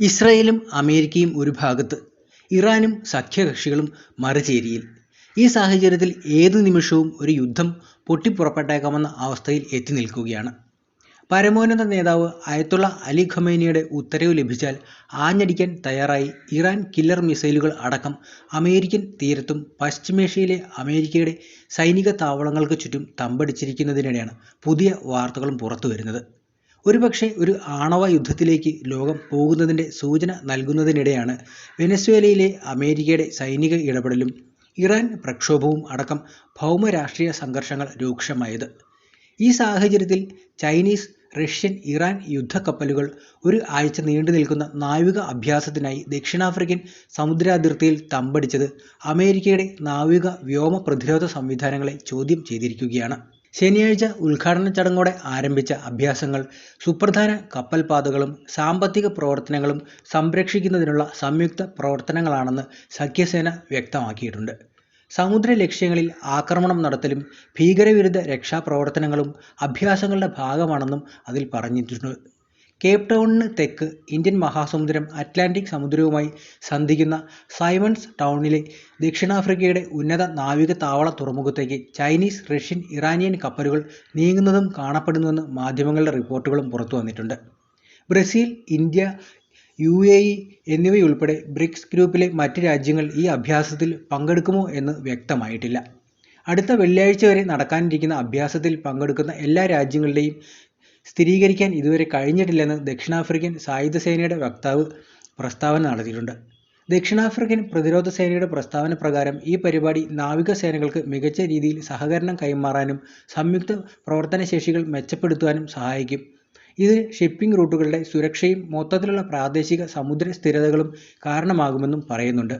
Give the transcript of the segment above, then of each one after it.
ഇസ്രായേലും അമേരിക്കയും ഒരു ഭാഗത്ത് ഇറാനും സഖ്യകക്ഷികളും മറുചേരിയിൽ. ഈ സാഹചര്യത്തിൽ ഏതു നിമിഷവും ഒരു യുദ്ധം പൊട്ടിപ്പുറപ്പെട്ടേക്കാമെന്ന അവസ്ഥയിൽ എത്തി നിൽക്കുകയാണ്. പരമോന്നത നേതാവ് അയത്തുള്ള അലി ഖമേനിയുടെ ഉത്തരവ് ലഭിച്ചാൽ ആഞ്ഞടിക്കാൻ തയ്യാറായി ഇറാൻ കില്ലർ മിസൈലുകൾ അടക്കം അമേരിക്കൻ തീരത്തും പശ്ചിമേഷ്യയിലെ അമേരിക്കയുടെ സൈനിക താവളങ്ങൾക്ക് ചുറ്റും തമ്പടിച്ചിരിക്കുന്നതിനിടെയാണ് പുതിയ വാർത്തകളും പുറത്തുവരുന്നത്. ഒരുപക്ഷെ ഒരു ആണവ യുദ്ധത്തിലേക്ക് ലോകം പോകുന്നതിന്റെ സൂചന നൽകുന്നതിനിടെയാണ് വെനസ്വേലയിലെ അമേരിക്കയുടെ സൈനിക ഇടപെടലും ഇറാൻ പ്രക്ഷോഭവും അടക്കം ഭൗമരാഷ്ട്രീയ സംഘർഷങ്ങൾ രൂക്ഷമായത്. ഈ സാഹചര്യത്തിൽ ചൈനീസ് റഷ്യൻ ഇറാൻ യുദ്ധക്കപ്പലുകൾ ഒരു ആഴ്ച നീണ്ടു നിൽക്കുന്ന നാവിക അഭ്യാസത്തിനായി ദക്ഷിണാഫ്രിക്കൻ സമുദ്രാതിർത്തിയിൽ തമ്പടിച്ചത് അമേരിക്കയുടെ നാവിക വ്യോമ പ്രതിരോധ സംവിധാനങ്ങളെ ചോദ്യം ചെയ്തിരിക്കുകയാണ്. ശനിയാഴ്ച ഉദ്ഘാടന ചടങ്ങോടെ ആരംഭിച്ച അഭ്യാസങ്ങൾ സുപ്രധാന കപ്പൽപാതകളും സാമ്പത്തിക പ്രവർത്തനങ്ങളും സംരക്ഷിക്കുന്നതിനുള്ള സംയുക്ത പ്രവർത്തനങ്ങളാണെന്ന് സഖ്യസേന വ്യക്തമാക്കിയിട്ടുണ്ട്. സമുദ്ര ലക്ഷ്യങ്ങളിൽ ആക്രമണം നടത്തലും ഭീകരവിരുദ്ധ രക്ഷാപ്രവർത്തനങ്ങളും അഭ്യാസങ്ങളുടെ ഭാഗമാണെന്നും അതിൽ പറഞ്ഞിട്ടുണ്ട്. കേപ്പ് ടൗണിന് തെക്ക് ഇന്ത്യൻ മഹാസമുദ്രം അറ്റ്ലാന്റിക് സമുദ്രവുമായി സന്ധിക്കുന്ന സൈമൺസ് ടൗണിലെ ദക്ഷിണാഫ്രിക്കയുടെ ഉന്നത നാവിക താവള തുറമുഖത്തേക്ക് ചൈനീസ് റഷ്യൻ ഇറാനിയൻ കപ്പലുകൾ നീങ്ങുന്നതും കാണപ്പെടുന്നുവെന്ന് മാധ്യമങ്ങളുടെ റിപ്പോർട്ടുകളും പുറത്തു വന്നിട്ടുണ്ട്. Brazil India U A E എന്നിവയുൾപ്പെടെ ബ്രിക്സ് ഗ്രൂപ്പിലെ മറ്റ് രാജ്യങ്ങൾ ഈ അഭ്യാസത്തിൽ പങ്കെടുക്കുമോ എന്ന് വ്യക്തമായിട്ടില്ല. അടുത്ത വെള്ളിയാഴ്ച വരെ നടക്കാനിരിക്കുന്ന അഭ്യാസത്തിൽ പങ്കെടുക്കുന്ന എല്ലാ രാജ്യങ്ങളുടെയും സ്ഥിരീകരിക്കാൻ ഇതുവരെ കഴിഞ്ഞിട്ടില്ലെന്ന് ദക്ഷിണാഫ്രിക്കൻ സായുധ സേനയുടെ വക്താവ് പ്രസ്താവന നടത്തിയിട്ടുണ്ട്. ദക്ഷിണാഫ്രിക്കൻ പ്രതിരോധ സേനയുടെ പ്രസ്താവന പ്രകാരം ഈ പരിപാടി നാവിക സേനകൾക്ക് മികച്ച രീതിയിൽ സഹകരണം കൈമാറാനും സംയുക്ത പ്രവർത്തനശേഷികൾ മെച്ചപ്പെടുത്തുവാനും സഹായിക്കും. ഇത് ഷിപ്പിംഗ് റൂട്ടുകളുടെ സുരക്ഷയും മൊത്തത്തിലുള്ള പ്രാദേശിക സമുദ്ര സ്ഥിരതകളും കാരണമാകുമെന്നും പറയുന്നുണ്ട്.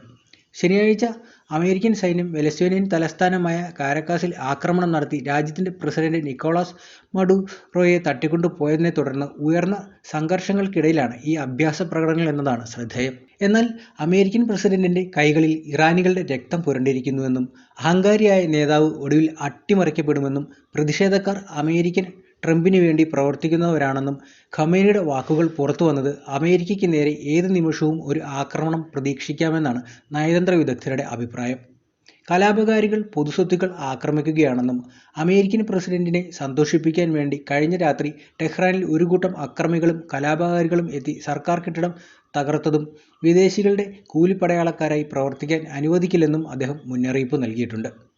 ശനിയാഴ്ച അമേരിക്കൻ സൈന്യം വെനസ്വേലിയൻ തലസ്ഥാനമായ കാരക്കാസിൽ ആക്രമണം നടത്തി രാജ്യത്തിന്റെ പ്രസിഡന്റ് നിക്കോളാസ് മഡുറോയെ തട്ടിക്കൊണ്ടുപോയതിനെ തുടർന്ന് ഉയർന്ന സംഘർഷങ്ങൾക്കിടയിലാണ് ഈ അഭ്യാസ പ്രകടനങ്ങൾ എന്നതാണ് ശ്രദ്ധേയം. എന്നാൽ അമേരിക്കൻ പ്രസിഡന്റിന്റെ കൈകളിൽ ഇറാനികളുടെ രക്തം പുരണ്ടിരിക്കുന്നുവെന്നും അഹങ്കാരിയായ നേതാവ് ഒടുവിൽ അട്ടിമറിക്കപ്പെടുമെന്നും പ്രതിഷേധക്കാർ അമേരിക്കൻ ട്രംപിന് വേണ്ടി പ്രവർത്തിക്കുന്നവരാണെന്നും ഖമേനിയുടെ വാക്കുകൾ പുറത്തു വന്നത് അമേരിക്കയ്ക്ക് നേരെ ഏത് നിമിഷവും ഒരു ആക്രമണം പ്രതീക്ഷിക്കാമെന്നാണ് നയതന്ത്ര വിദഗ്ധരുടെ അഭിപ്രായം. കലാപകാരികൾ പൊതുസ്വത്തുക്കൾ ആക്രമിക്കുകയാണെന്നും അമേരിക്കൻ പ്രസിഡന്റിനെ സന്തോഷിപ്പിക്കാൻ വേണ്ടി കഴിഞ്ഞ രാത്രി ടെഹ്റാനിൽ ഒരു കൂട്ടം അക്രമികളും കലാപകാരികളും എത്തി സർക്കാർ കെട്ടിടം തകർത്തതും വിദേശികളുടെ കൂലിപ്പടയാളക്കാരായി പ്രവർത്തിക്കാൻ അനുവദിക്കില്ലെന്നും അദ്ദേഹം മുന്നറിയിപ്പ് നൽകിയിട്ടുണ്ട്.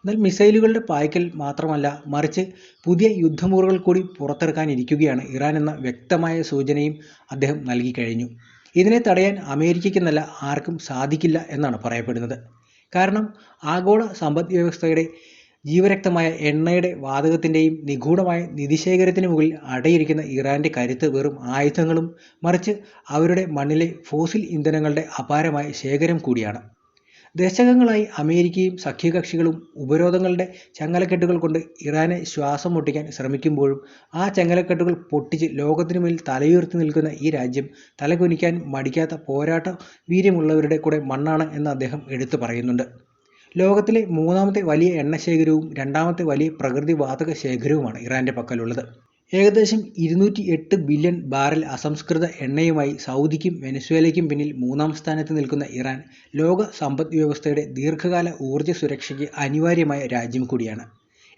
എന്നാൽ മിസൈലുകളുടെ പായ്ക്കൽ മാത്രമല്ല മറിച്ച് പുതിയ യുദ്ധമുറകൾ കൂടി പുറത്തിറക്കാനിരിക്കുകയാണ് ഇറാൻ എന്ന വ്യക്തമായ സൂചനയും അദ്ദേഹം നൽകി കഴിഞ്ഞു. ഇതിനെ തടയാൻ അമേരിക്കയ്ക്കെന്നല്ല ആർക്കും സാധിക്കില്ല എന്നാണ് പറയപ്പെടുന്നത്. കാരണം ആഗോള സമ്പദ് വ്യവസ്ഥയുടെ ജീവരക്തമായ എണ്ണയുടെ വാതകത്തിന്റെയും നിഗൂഢമായ നിധിശേഖരത്തിന് മുകളിൽ അടയിരിക്കുന്ന ഇറാന്റെ കരുത്ത് വെറും ആയുധങ്ങളും മറിച്ച് അവരുടെ മണ്ണിലെ ഫോസിൽ ഇന്ധനങ്ങളുടെ അപാരമായ ശേഖരം കൂടിയാണ്. ദശകങ്ങളായി അമേരിക്കയും സഖ്യകക്ഷികളും ഉപരോധങ്ങളുടെ ചങ്ങലക്കെട്ടുകൾ കൊണ്ട് ഇറാനെ ശ്വാസം മുട്ടിക്കാൻ ശ്രമിക്കുമ്പോഴും ആ ചങ്ങലക്കെട്ടുകൾ പൊട്ടിച്ച് ലോകത്തിനു മുന്നിൽ തലയുയർത്തി നിൽക്കുന്ന ഈ രാജ്യം തലകുനിക്കാൻ മടിക്കാത്ത പോരാട്ട വീര്യമുള്ളവരുടെ കൂടെ മണ്ണാണ് എന്ന് അദ്ദേഹം എടുത്തു പറയുന്നുണ്ട്. ലോകത്തിലെ മൂന്നാമത്തെ വലിയ എണ്ണ ശേഖരവും രണ്ടാമത്തെ വലിയ പ്രകൃതി വാതക ശേഖരവുമാണ് ഇറാന്റെ പക്കലുള്ളത്. ഏകദേശം ഇരുന്നൂറ്റി എട്ട് ബില്യൺ ബാരൽ അസംസ്കൃത എണ്ണയുമായി സൗദിക്കും വെനസ്വേലയ്ക്കും പിന്നിൽ മൂന്നാം സ്ഥാനത്ത് നിൽക്കുന്ന ഇറാൻ ലോക സമ്പദ് വ്യവസ്ഥയുടെ ദീർഘകാല ഊർജ സുരക്ഷയ്ക്ക് അനിവാര്യമായ രാജ്യം കൂടിയാണ്.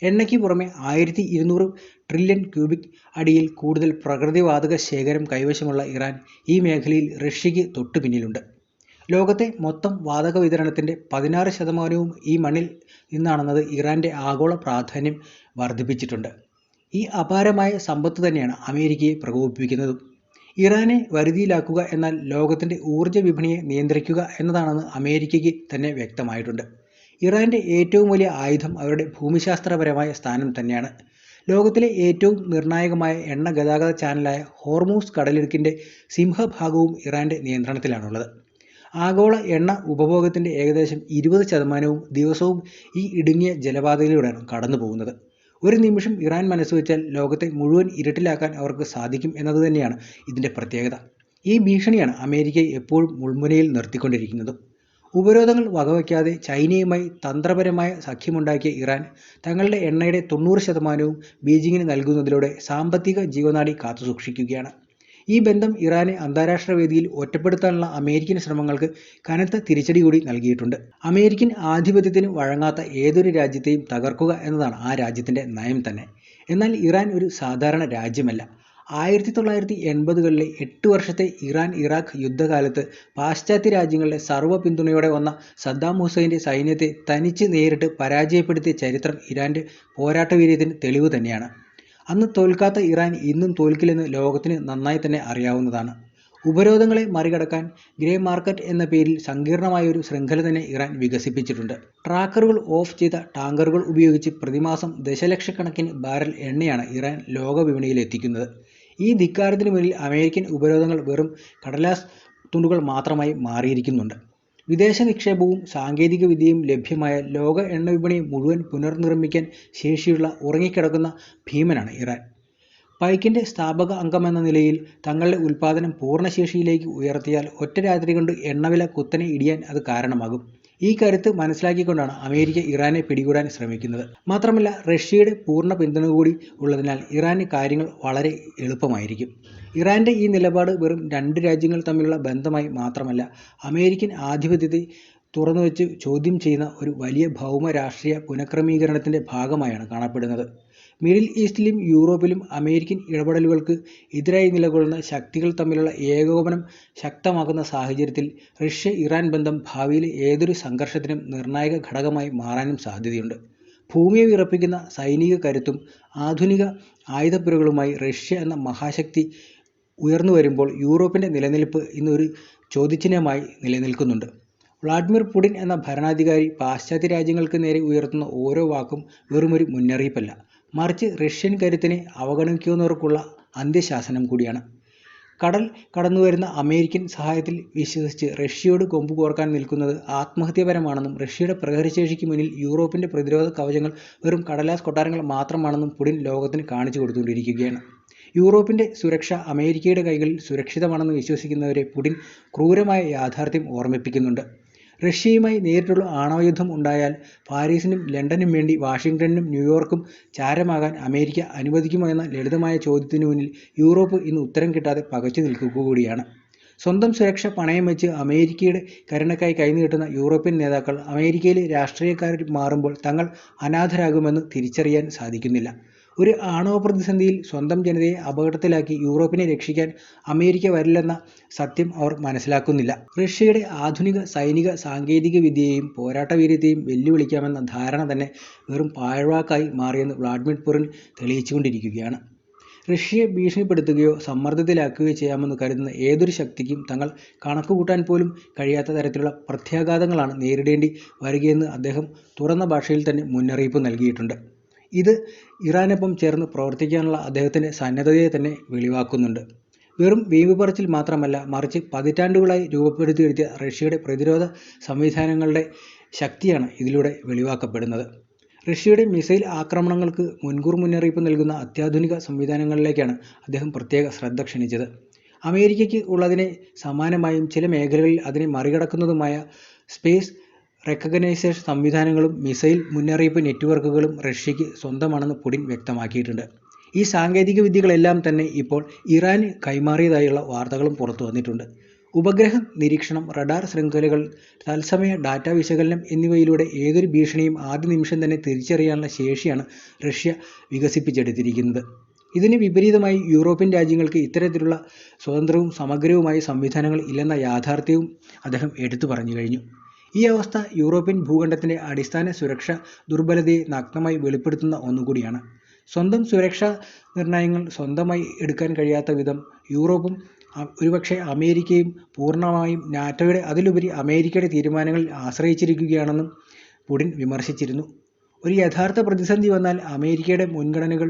എണ്ണയ്ക്ക് പുറമെ ആയിരത്തി ഇരുന്നൂറ് ട്രില്യൺ ക്യൂബിക് അടിയിൽ കൂടുതൽ പ്രകൃതിവാതക ശേഖരം കൈവശമുള്ള ഇറാൻ ഈ മേഖലയിൽ റഷ്യയ്ക്ക് തൊട്ടു പിന്നിലുണ്ട്. ലോകത്തെ മൊത്തം വാതക വിതരണത്തിന്റെ പതിനാറ് ശതമാനവും ഈ മണ്ണിൽ നിന്നാണെന്നത് ഇറാന്റെ ആഗോള പ്രാധാന്യം വർദ്ധിപ്പിച്ചിട്ടുണ്ട്. ഈ അപാരമായ സമ്പത്ത് തന്നെയാണ് അമേരിക്കയെ പ്രകോപിപ്പിക്കുന്നത്. ഇറാനെ വരുതിയിലാക്കുക എന്നാൽ ലോകത്തിന്റെ ഊർജ വിപണിയെ നിയന്ത്രിക്കുക എന്നതാണെന്ന് അമേരിക്കയ്ക്ക് തന്നെ വ്യക്തമായിട്ടുണ്ട്. ഇറാന്റെ ഏറ്റവും വലിയ ആയുധം അവരുടെ ഭൂമിശാസ്ത്രപരമായ സ്ഥാനം തന്നെയാണ്. ലോകത്തിലെ ഏറ്റവും നിർണായകമായ എണ്ണ ഗതാഗത ചാനലായ ഹോർമൂസ് കടലിടുക്കിന്റെ സിംഹഭാഗവും ഇറാന്റെ നിയന്ത്രണത്തിലാണുള്ളത്. ആഗോള എണ്ണ ഉപഭോഗത്തിന്റെ ഏകദേശം ഇരുപത് ശതമാനവും ദിവസവും ഈ ഇടുങ്ങിയ ജലപാതയിലൂടെയാണ് കടന്നു പോകുന്നത് ഒരു നിമിഷം ഇറാൻ മനസ്സ് വെച്ചാൽ ലോകത്തെ മുഴുവൻ ഇരുട്ടിലാക്കാൻ അവർക്ക് സാധിക്കും എന്നത് തന്നെയാണ് ഇതിന്റെ പ്രത്യേകത. ഈ ഭീഷണിയാണ് അമേരിക്കയെ എപ്പോഴും മുൾമുനയിൽ നിർത്തിക്കൊണ്ടിരിക്കുന്നത്. ഉപരോധങ്ങൾ വകവയ്ക്കാതെ ചൈനയുമായി തന്ത്രപരമായ സഖ്യമുണ്ടാക്കിയ ഇറാൻ തങ്ങളുടെ എണ്ണയുടെ തൊണ്ണൂറ് ശതമാനവും ബീജിങ്ങിന് നൽകുന്നതിലൂടെ സാമ്പത്തിക ജീവനാടി കാത്തുസൂക്ഷിക്കുകയാണ്. ഈ ബന്ധം ഇറാനെ അന്താരാഷ്ട്ര വേദിയിൽ ഒറ്റപ്പെടുത്താനുള്ള അമേരിക്കൻ ശ്രമങ്ങൾക്ക് കനത്ത തിരിച്ചടി കൂടി നൽകിയിട്ടുണ്ട്. അമേരിക്കൻ ആധിപത്യത്തിന് വഴങ്ങാത്ത ഏതൊരു രാജ്യത്തെയും തകർക്കുക എന്നതാണ് ആ രാജ്യത്തിന്റെ നയം തന്നെ. എന്നാൽ ഇറാൻ ഒരു സാധാരണ രാജ്യമല്ല. ആയിരത്തി തൊള്ളായിരത്തി എൺപതുകളിലെ എട്ട് വർഷത്തെ ഇറാൻ ഇറാഖ് യുദ്ധകാലത്ത് പാശ്ചാത്യ രാജ്യങ്ങളുടെ സർവ പിന്തുണയോടെ വന്ന സദ്ദാം ഹുസൈന്റെ സൈന്യത്തെ തനിച്ച് നേരിട്ട് പരാജയപ്പെടുത്തിയ ചരിത്രം ഇറാന്റെ പോരാട്ടവീര്യത്തിന് തെളിവ് തന്നെയാണ്. അന്ന് തോൽക്കാത്ത ഇറാൻ ഇന്നും തോൽക്കില്ലെന്ന് ലോകത്തിന് നന്നായി തന്നെ അറിയാവുന്നതാണ്. ഉപരോധങ്ങളെ മറികടക്കാൻ ഗ്രേ മാർക്കറ്റ് എന്ന പേരിൽ സങ്കീർണമായ ഒരു ശൃംഖല തന്നെ ഇറാൻ വികസിപ്പിച്ചിട്ടുണ്ട്. ട്രാക്കറുകൾ ഓഫ് ചെയ്ത ടാങ്കറുകൾ ഉപയോഗിച്ച് പ്രതിമാസം ദശലക്ഷക്കണക്കിന് ബാരൽ എണ്ണയാണ് ഇറാൻ ലോക വിപണിയിൽ എത്തിക്കുന്നത് ഈ ധിക്കാരത്തിന് മുന്നിൽ അമേരിക്കൻ ഉപരോധങ്ങൾ വെറും കടലാസ് തുണ്ടുകൾ മാത്രമായി മാറിയിരിക്കുന്നുണ്ട്. വിദേശ നിക്ഷേപവും സാങ്കേതിക വിദ്യയും ലഭ്യമായ ലോക എണ്ണ വിപണി മുഴുവൻ പുനർനിർമ്മിക്കാൻ ശേഷിയുള്ള ഉറങ്ങിക്കിടക്കുന്ന ഭീമനാണ് ഇറാൻ. പൈക്കിന്റെ സ്ഥാപക അംഗമെന്ന നിലയിൽ തങ്ങളുടെ ഉൽപ്പാദനം പൂർണശേഷിയിലേക്ക് ഉയർത്തിയാൽ ഒറ്റ രാത്രി കൊണ്ട് എണ്ണവില കുത്തനെ ഇടിയാൻ അത് കാരണമാകും. ഈ കരുത്ത് മനസ്സിലാക്കിക്കൊണ്ടാണ് അമേരിക്ക ഇറാനെ പിടികൂടാൻ ശ്രമിക്കുന്നത്. മാത്രമല്ല റഷ്യയുടെ പൂർണ പിന്തുണ കൂടി ഉള്ളതിനാൽ ഇറാന് കാര്യങ്ങൾ വളരെ എളുപ്പമായിരിക്കും. ഇറാന്റെ ഈ നിലപാട് വെറും രണ്ട് രാജ്യങ്ങൾ തമ്മിലുള്ള ബന്ധമായി മാത്രമല്ല അമേരിക്കൻ ആധിപത്യത്തെ തുറന്നുവെച്ച് ചോദ്യം ചെയ്യുന്ന ഒരു വലിയ ഭൗമ രാഷ്ട്രീയ പുനഃക്രമീകരണത്തിന്റെ ഭാഗമായാണ് കാണപ്പെടുന്നത്. മിഡിൽ ഈസ്റ്റിലും യൂറോപ്പിലും അമേരിക്കൻ ഇടപെടലുകൾക്ക് എതിരായി നിലകൊള്ളുന്ന ശക്തികൾ തമ്മിലുള്ള ഏകോപനം ശക്തമാക്കുന്ന സാഹചര്യത്തിൽ റഷ്യ ഇറാൻ ബന്ധം ഭാവിയിലെ ഏതൊരു സംഘർഷത്തിനും നിർണായക ഘടകമായി മാറാനും സാധ്യതയുണ്ട്. ഭൂമിയെ വിറപ്പിക്കുന്ന സൈനിക കരുത്തും ആധുനിക ആയുധപ്പുരകളുമായി റഷ്യ എന്ന മഹാശക്തി ഉയർന്നു വരുമ്പോൾ യൂറോപ്പിന്റെ നിലനിൽപ്പ് ഇന്നൊരു ചോദ്യചിഹ്നമായി നിലനിൽക്കുന്നുണ്ട്. വ്ളാഡിമിർ പുടിൻ എന്ന ഭരണാധികാരി പാശ്ചാത്യ രാജ്യങ്ങൾക്ക് നേരെ ഉയർത്തുന്ന ഓരോ വാക്കും വെറുമൊരു മുന്നറിയിപ്പല്ല. മറിച്ച് റഷ്യൻ കരുത്തിനെ അവഗണിക്കുന്നവർക്കുള്ള അന്ത്യശാസനം കൂടിയാണ്. കടൽ കടന്നുവരുന്ന അമേരിക്കൻ സഹായത്തിൽ വിശ്വസിച്ച് റഷ്യയോട് കൊമ്പ് കോർക്കാൻ നിൽക്കുന്നത് ആത്മഹത്യപരമാണെന്നും റഷ്യയുടെ പ്രഹരശേഷിക്ക് മുന്നിൽ യൂറോപ്പിന്റെ പ്രതിരോധ കവചങ്ങൾ വെറും കടലാസ് കൊട്ടാരങ്ങൾ മാത്രമാണെന്നും പുടിൻ ലോകത്തിന് കാണിച്ചു കൊടുത്തുകൊണ്ടിരിക്കുകയാണ്. യൂറോപ്പിന്റെ സുരക്ഷ അമേരിക്കയുടെ കൈകളിൽ സുരക്ഷിതമാണെന്ന് വിശ്വസിക്കുന്നവരെ പുടിൻ ക്രൂരമായ യാഥാർത്ഥ്യം ഓർമ്മിപ്പിക്കുന്നുണ്ട്. റഷ്യയുമായി നേരിട്ടുള്ള ആണവയുദ്ധം ഉണ്ടായാൽ പാരീസിനും ലണ്ടനും വേണ്ടി വാഷിംഗ്ടണിനും ന്യൂയോർക്കും ചാരമാകാൻ അമേരിക്ക അനുവദിക്കുമോ എന്ന ലളിതമായ ചോദ്യത്തിനു മുന്നിൽ യൂറോപ്പ് ഇന്ന് ഉത്തരം കിട്ടാതെ പകച്ചു നിൽക്കുക കൂടിയാണ് സ്വന്തം സുരക്ഷ പണയം വെച്ച് അമേരിക്കയുടെ കരുണക്കായി കൈനീട്ടുന്ന യൂറോപ്യൻ നേതാക്കൾ അമേരിക്കയിലെ രാഷ്ട്രീയക്കാരിൽ മാറുമ്പോൾ തങ്ങൾ അനാഥരാകുമെന്ന് തിരിച്ചറിയാൻ സാധിക്കുന്നില്ല. ഒരു ആണവ പ്രതിസന്ധിയിൽ സ്വന്തം ജനതയെ അപകടത്തിലാക്കി യൂറോപ്പിനെ രക്ഷിക്കാൻ അമേരിക്ക വരില്ലെന്ന സത്യം അവർ മനസ്സിലാക്കുന്നില്ല. റഷ്യയുടെ ആധുനിക സൈനിക സാങ്കേതിക വിദ്യയെയും പോരാട്ട വീര്യത്തെയും വെല്ലുവിളിക്കാമെന്ന ധാരണ തന്നെ വെറും പാഴ്വാക്കായി മാറിയെന്ന് വ്ളാഡിമിർ പുറിൻ തെളിയിച്ചുകൊണ്ടിരിക്കുകയാണ്. റഷ്യയെ ഭീഷണിപ്പെടുത്തുകയോ സമ്മർദ്ദത്തിലാക്കുകയോ ചെയ്യാമെന്ന് കരുതുന്ന ഏതൊരു ശക്തിക്കും തങ്ങൾ കണക്കുകൂട്ടാൻ പോലും കഴിയാത്ത തരത്തിലുള്ള പ്രത്യാഘാതങ്ങളാണ് നേരിടേണ്ടി വരികയെന്ന് അദ്ദേഹം തുറന്ന ഭാഷയിൽ തന്നെ മുന്നറിയിപ്പ് നൽകിയിട്ടുണ്ട്. ഇത് ഇറാനൊപ്പം ചേർന്ന് പ്രവർത്തിക്കാനുള്ള അദ്ദേഹത്തിന്റെ സന്നദ്ധതയെ തന്നെ വെളിവാക്കുന്നുണ്ട്. വെറും വീമ്പ് പറച്ചിൽ മാത്രമല്ല മറിച്ച് പതിറ്റാണ്ടുകളായി രൂപപ്പെടുത്തിയെടുത്തിയ റഷ്യയുടെ പ്രതിരോധ സംവിധാനങ്ങളുടെ ശക്തിയാണ് ഇതിലൂടെ വെളിവാക്കപ്പെടുന്നത്. റഷ്യയുടെ മിസൈൽ ആക്രമണങ്ങൾക്ക് മുൻകൂർ മുന്നറിയിപ്പ് നൽകുന്ന അത്യാധുനിക സംവിധാനങ്ങളിലേക്കാണ് അദ്ദേഹം പ്രത്യേക ശ്രദ്ധ ക്ഷണിച്ചത്. അമേരിക്കയ്ക്ക് ഉള്ളതിനെ സമാനമായും ചില മേഖലകളിൽ അതിനെ മറികടക്കുന്നതുമായ സ്പേസ് റെക്കഗ്നൈസേഷൻ സംവിധാനങ്ങളും മിസൈൽ മുന്നറിയിപ്പ് നെറ്റ്വർക്കുകളും റഷ്യയ്ക്ക് സ്വന്തമാണെന്ന് പുടിൻ വ്യക്തമാക്കിയിട്ടുണ്ട്. ഈ സാങ്കേതിക വിദ്യകളെല്ലാം തന്നെ ഇപ്പോൾ ഇറാന് കൈമാറിയതായുള്ള വാർത്തകളും പുറത്തു വന്നിട്ടുണ്ട്. ഉപഗ്രഹ നിരീക്ഷണം റഡാർ ശൃംഖലകൾ തത്സമയ ഡാറ്റ വിശകലനം എന്നിവയിലൂടെ ഏതൊരു ഭീഷണിയും ആദ്യ നിമിഷം തന്നെ തിരിച്ചറിയാനുള്ള ശേഷിയാണ് റഷ്യ വികസിപ്പിച്ചെടുത്തിരിക്കുന്നത്. ഇതിന് വിപരീതമായി യൂറോപ്യൻ രാജ്യങ്ങൾക്ക് ഇത്തരത്തിലുള്ള സ്വതന്ത്രവും സമഗ്രവുമായ സംവിധാനങ്ങൾ ഇല്ലെന്ന യാഥാർത്ഥ്യവും അദ്ദേഹം എടുത്തു പറഞ്ഞു കഴിഞ്ഞു. ഈ അവസ്ഥ യൂറോപ്യൻ ഭൂഖണ്ഡത്തിന്റെ അടിസ്ഥാന സുരക്ഷ ദുർബലതയെ നഗ്നമായി വെളിപ്പെടുത്തുന്ന ഒന്നുകൂടിയാണ്. സ്വന്തം സുരക്ഷാ നിർണയങ്ങൾ സ്വന്തമായി എടുക്കാൻ കഴിയാത്ത വിധം യൂറോപ്പും ഒരുപക്ഷെ അമേരിക്കയും പൂർണമായും നാറ്റോയുടെ അതിലുപരി അമേരിക്കയുടെ തീരുമാനങ്ങളിൽ ആശ്രയിച്ചിരിക്കുകയാണെന്നും പുടിൻ വിമർശിച്ചിരുന്നു. ഒരു യഥാർത്ഥ പ്രതിസന്ധി വന്നാൽ അമേരിക്കയുടെ മുൻഗണനകൾ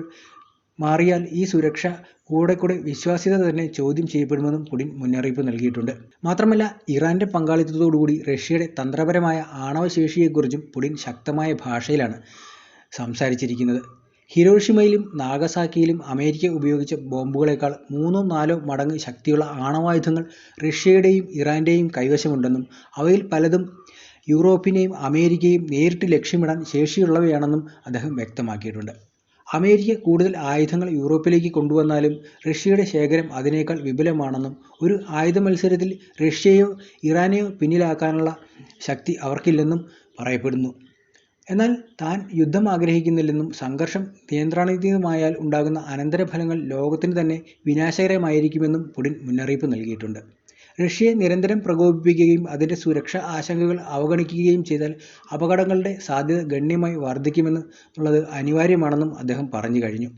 മാറിയാൽ ഈ സുരക്ഷ കൂടെ കൂടെ വിശ്വാസ്യത തന്നെ ചോദ്യം ചെയ്യപ്പെടുമെന്നും പുടിൻ മുന്നറിയിപ്പ് നൽകിയിട്ടുണ്ട്. മാത്രമല്ല ഇറാന്റെ പങ്കാളിത്തത്തോടുകൂടി റഷ്യയുടെ തന്ത്രപരമായ ആണവശേഷിയെക്കുറിച്ചും പുടിൻ ശക്തമായ ഭാഷയിലാണ് സംസാരിച്ചിരിക്കുന്നത്. ഹിരോഷിമയിലും നാഗസാക്കിയിലും അമേരിക്ക ഉപയോഗിച്ച ബോംബുകളേക്കാൾ മൂന്നോ നാലോ മടങ്ങ് ശക്തിയുള്ള ആണവായുധങ്ങൾ റഷ്യയുടെയും ഇറാന്റെയും കൈവശമുണ്ടെന്നും അവയിൽ പലതും യൂറോപ്പിനെയും അമേരിക്കയും നേരിട്ട് ലക്ഷ്യമിടാൻ ശേഷിയുള്ളവയാണെന്നും അദ്ദേഹം വ്യക്തമാക്കിയിട്ടുണ്ട്. അമേരിക്ക കൂടുതൽ ആയുധങ്ങൾ യൂറോപ്പിലേക്ക് കൊണ്ടുവന്നാലും റഷ്യയുടെ ശേഖരം അതിനേക്കാൾ വിപുലമാണെന്നും ഒരു ആയുധ മത്സരത്തിൽ റഷ്യയോ ഇറാനെയോ പിന്നിലാക്കാനുള്ള ശക്തി അവർക്കില്ലെന്നും പറയപ്പെടുന്നു. എന്നാൽ താൻ യുദ്ധം ആഗ്രഹിക്കുന്നില്ലെന്നും സംഘർഷം നിയന്ത്രണാതീതമായാൽ ഉണ്ടാകുന്ന അനന്തരഫലങ്ങൾ ലോകത്തിന് തന്നെ വിനാശകരമായിരിക്കുമെന്നും പുടിൻ മുന്നറിയിപ്പ് നൽകിയിട്ടുണ്ട്. റഷ്യയെ നിരന്തരം പ്രകോപിപ്പിക്കുകയും അതിന്റെ സുരക്ഷാ ആശങ്കകൾ അവഗണിക്കുകയും ചെയ്താൽ അപകടങ്ങളുടെ സാധ്യത ഗണ്യമായി വർദ്ധിക്കുമെന്നുള്ളത് അനിവാര്യമാണെന്നും അദ്ദേഹം പറഞ്ഞു കഴിഞ്ഞു.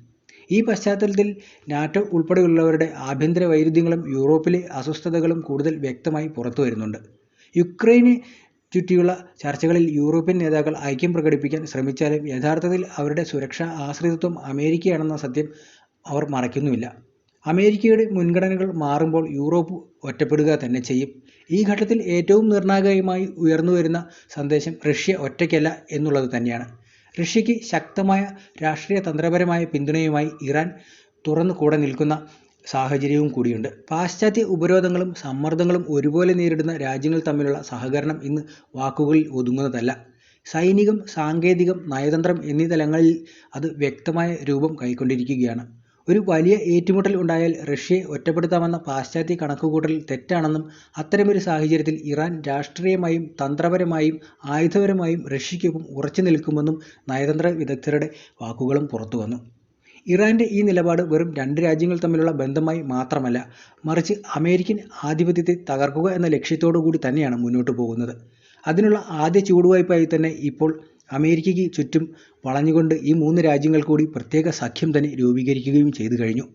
ഈ പശ്ചാത്തലത്തിൽ നാറ്റോ ഉൾപ്പെടെയുള്ളവരുടെ ആഭ്യന്തര വൈരുദ്ധ്യങ്ങളും യൂറോപ്പിലെ അസ്വസ്ഥതകളും കൂടുതൽ വ്യക്തമായി പുറത്തു വരുന്നുണ്ട് യുക്രൈനെ ചുറ്റിയുള്ള ചർച്ചകളിൽ യൂറോപ്യൻ നേതാക്കൾ ഐക്യം പ്രകടിപ്പിക്കാൻ ശ്രമിച്ചാലും യഥാർത്ഥത്തിൽ അവരുടെ സുരക്ഷാ ആശ്രിതത്വം അമേരിക്കയാണെന്ന സത്യം അവർ മറയ്ക്കുന്നുമില്ല. അമേരിക്കയുടെ മുൻഗണനകൾ മാറുമ്പോൾ യൂറോപ്പ് ഒറ്റപ്പെടുക തന്നെ ചെയ്യും. ഈ ഘട്ടത്തിൽ ഏറ്റവും നിർണായകമായി ഉയർന്നുവരുന്ന സന്ദേശം റഷ്യ ഒറ്റയ്ക്കല്ല എന്നുള്ളത് തന്നെയാണ്. റഷ്യയ്ക്ക് ശക്തമായ രാഷ്ട്രീയ തന്ത്രപരമായ പിന്തുണയുമായി ഇറാൻ തുറന്നു കൂടെ നിൽക്കുന്ന സാഹചര്യവും കൂടിയുണ്ട്. പാശ്ചാത്യ ഉപരോധങ്ങളും സമ്മർദ്ദങ്ങളും ഒരുപോലെ നേരിടുന്ന രാജ്യങ്ങൾ തമ്മിലുള്ള സഹകരണം ഇന്ന് വാക്കുകളിൽ ഒതുങ്ങുന്നതല്ല. സൈനികം, സാങ്കേതികം, നയതന്ത്രം എന്നീ തലങ്ങളിൽ അത് വ്യക്തമായ രൂപം കൈക്കൊണ്ടിരിക്കുകയാണ്. ഒരു വലിയ ഏറ്റുമുട്ടൽ ഉണ്ടായാൽ റഷ്യയെ ഒറ്റപ്പെടുത്താമെന്ന പാശ്ചാത്യ കണക്കുകൂട്ടൽ തെറ്റാണെന്നും അത്തരമൊരു സാഹചര്യത്തിൽ ഇറാൻ രാഷ്ട്രീയമായും തന്ത്രപരമായും ആയുധപരമായും റഷ്യയ്ക്കൊപ്പം ഉറച്ചു നിൽക്കുമെന്നും നയതന്ത്ര വിദഗ്ധരുടെ വാക്കുകളും പുറത്തുവന്നു. ഇറാന്റെ ഈ നിലപാട് വെറും രണ്ട് രാജ്യങ്ങൾ തമ്മിലുള്ള ബന്ധമായി മാത്രമല്ല, മറിച്ച് അമേരിക്കൻ ആധിപത്യത്തെ തകർക്കുക എന്ന ലക്ഷ്യത്തോടു കൂടി തന്നെയാണ് മുന്നോട്ടു പോകുന്നത്. അതിനുള്ള ആദ്യ ചുവടുവയ്പായി തന്നെ ഇപ്പോൾ അമേരിക്കയ്ക്ക് ചുറ്റും വളഞ്ഞുകൊണ്ട് ഈ മൂന്ന് രാജ്യങ്ങൾ കൂടി പ്രത്യേക സഖ്യം തന്നെ രൂപീകരിക്കുകയും ചെയ്തുകഴിഞ്ഞു.